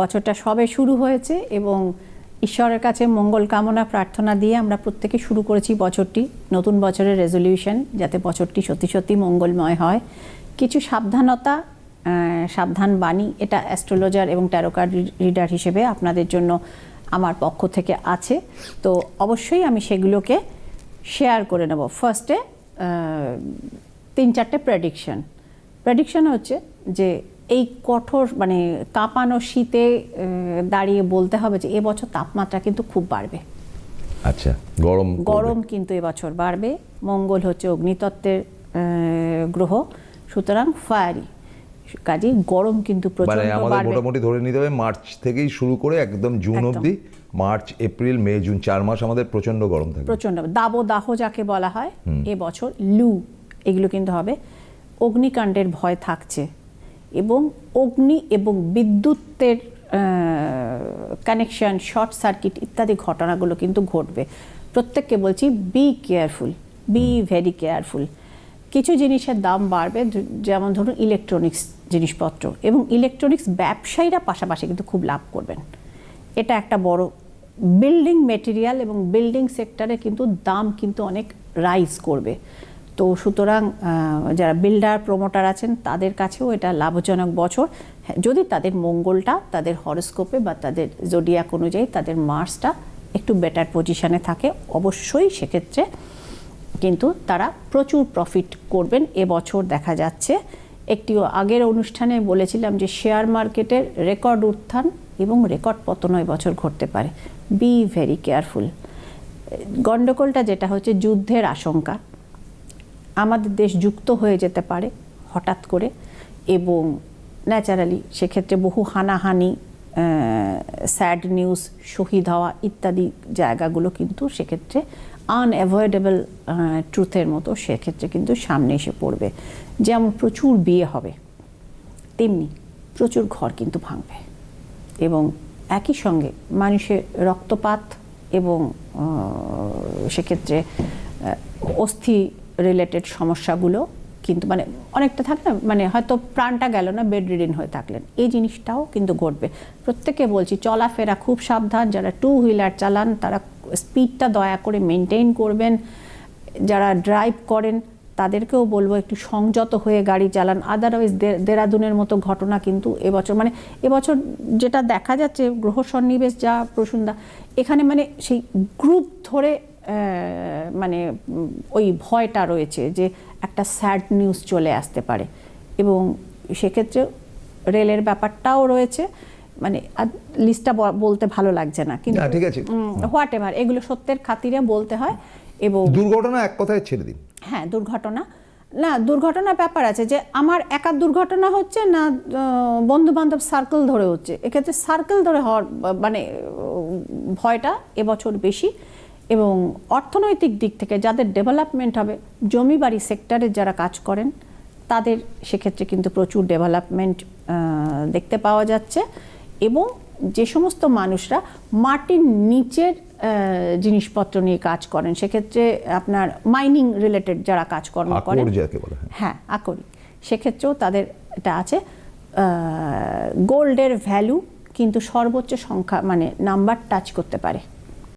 বছরটা সবে শুরু হয়েছে এবং ঈশ্বরের কাছে মঙ্গল কামনা, প্রার্থনা দিয়ে আমরা প্রত্যেকে শুরু করেছি বছরটি, নতুন বছরের রেজলিউশন যাতে বছরটি সত্যি সত্যি মঙ্গলময় হয়। কিছু সাবধানতা সাবধান বাণী, এটা অ্যাস্ট্রোলজার এবং ট্যারোকার রিডার হিসেবে আপনাদের জন্য আমার পক্ষ থেকে আছে। তো অবশ্যই আমি সেগুলোকে শেয়ার করে নেব। ফার্স্টে তিন চারটে প্রেডিকশন প্রেডিকশন হচ্ছে যে এই কঠোর মানে কাঁপানো শীতে দাঁড়িয়ে বলতে হবে যে এবছর তাপমাত্রা কিন্তু খুব বাড়বে। আচ্ছা গরম গরম কিন্তু এবছর বাড়বে। মঙ্গল হচ্ছে অগ্নিতত্ত্বের গ্রহ সুতরাং ফায়ারি কাজেই গরম কিন্তু মানে প্রচণ্ড আমাদের মোটামুটি ধরে নিতে হবে মার্চ থেকেই শুরু করে একদম জুন। অবধি মার্চ এপ্রিল মে জুন চার মাস আমাদের প্রচণ্ড গরম থাকবে প্রচণ্ড দাবদাহ যাকে বলা হয় এবছর লু এগুলো কিন্তু হবে। অগ্নিকাণ্ডের ভয় থাকছে। এবং অগ্নি এবং বিদ্যুতের কানেকশন শর্ট সার্কিট ইত্যাদি ঘটনাগুলো কিন্তু ঘটবে। প্রত্যেককে বলছি be careful be very careful কিছু জিনিসের দাম বাড়বে যেমন ধরুন ইলেকট্রনিক্স জিনিসপত্র এবং ইলেকট্রনিক্স ব্যবসায়ীরা পাশাপাশি কিন্তু খুব লাভ করবেন। এটা একটা বড় বিল্ডিং মেটেরিয়াল এবং বিল্ডিং সেক্টরে কিন্তু দাম কিন্তু অনেক রাইজ করবে। তো সুতরাং যারা বিল্ডার প্রমোটার আছেন তাদের কাছেও এটা লাভজনক বছর। হ্যাঁ, যদি তাদের মঙ্গলটা তাদের হরস্কোপে বা তাদের জোডিয়াক অনুযায়ী তাদের মার্সটা একটু বেটার পজিশানে থাকে অবশ্যই সেক্ষেত্রে কিন্তু তারা প্রচুর প্রফিট করবেন। এবছর দেখা যাচ্ছে। একটি আগের অনুষ্ঠানে বলেছিলাম যে শেয়ার মার্কেটের রেকর্ড উত্থান এবং রেকর্ড পতন এবছর ঘটতে পারে। বি ভেরি কেয়ারফুল গণ্ডগোলটা যেটা হচ্ছে যুদ্ধের আশঙ্কা। আমাদের দেশ যুক্ত হয়ে যেতে পারে হঠাৎ করে এবং ন্যাচারালি সেক্ষেত্রে বহু হানাহানি স্যাড নিউজ, শহীদ হওয়া ইত্যাদি জায়গাগুলো কিন্তু সেক্ষেত্রে আনঅ্যাভয়েডেবল ট্রুথের মতো সেক্ষেত্রে কিন্তু সামনে এসে পড়বে। যেমন প্রচুর বিয়ে হবে, তেমনি প্রচুর ঘর কিন্তু ভাঙবে এবং একই সঙ্গে মানুষের রক্তপাত এবং সেক্ষেত্রে অস্থি রিলেটেড সমস্যাগুলো, কিন্তু মানে অনেকটা থাকে না মানে হয়তো প্রাণটা গেল না বেড রিডিন হয়ে থাকলেন। এই জিনিসটাও কিন্তু ঘটবে। প্রত্যেকে বলছি, চলাফেরা খুব সাবধান, যারা টু হুইলার চালান, তারা স্পিডটা দয়া করে মেনটেন করবেন। যারা ড্রাইভ করেন, তাদেরকেও বলব, একটু সংযত হয়ে গাড়ি চালান। আদারওয়াইজ দেরাদুনের মতো ঘটনা কিন্তু এবছর মানে এবছর যেটা দেখা যাচ্ছে, গ্রহ সন্নিবেশ, যা প্রসুন্দা, এখানে মানে সেই গ্রুপ ধরে মানে ওই ভয়টা রয়েছে যে একটা স্যাড নিউজ চলে আসতে পারে। এবং সেক্ষেত্রে রেলের ব্যাপারটাও রয়েছে। মানে লিস্টটা বলতে ভালো লাগছে না। কিন্তু ঠিক আছে। হোয়াট এভার এগুলো সত্যের খাতিরে বলতে হয় এবং দুর্ঘটনা এক কথায় ছেড়ে দিন। হ্যাঁ দুর্ঘটনা। না দুর্ঘটনার ব্যাপার আছে যে আমার একা দুর্ঘটনা হচ্ছে না বন্ধু বান্ধব সার্কেল ধরে হচ্ছে। এক্ষেত্রে সার্কেল ধরে হওয়ার মানে ভয়টা এবছর বেশি। এবং অর্থনৈতিক দিক থেকে যাদের ডেভেলপমেন্ট হবে জমি বাড়ি সেক্টরে যারা কাজ করেন তাদের সেক্ষেত্রে কিন্তু প্রচুর ডেভেলপমেন্ট দেখতে পাওয়া যাচ্ছে এবং যে সমস্ত মানুষরা মাটির নিচের জিনিসপত্র নিয়ে কাজ করেন সেক্ষেত্রে আপনার মাইনিং রিলেটেড যারা কাজকর্ম করেন হ্যাঁ। হ্যাঁ আকরিক সেক্ষেত্রেও তাদের এটা আছে। গোল্ডের ভ্যালু কিন্তু সর্বোচ্চ সংখ্যা মানে নাম্বার টাচ করতে পারে।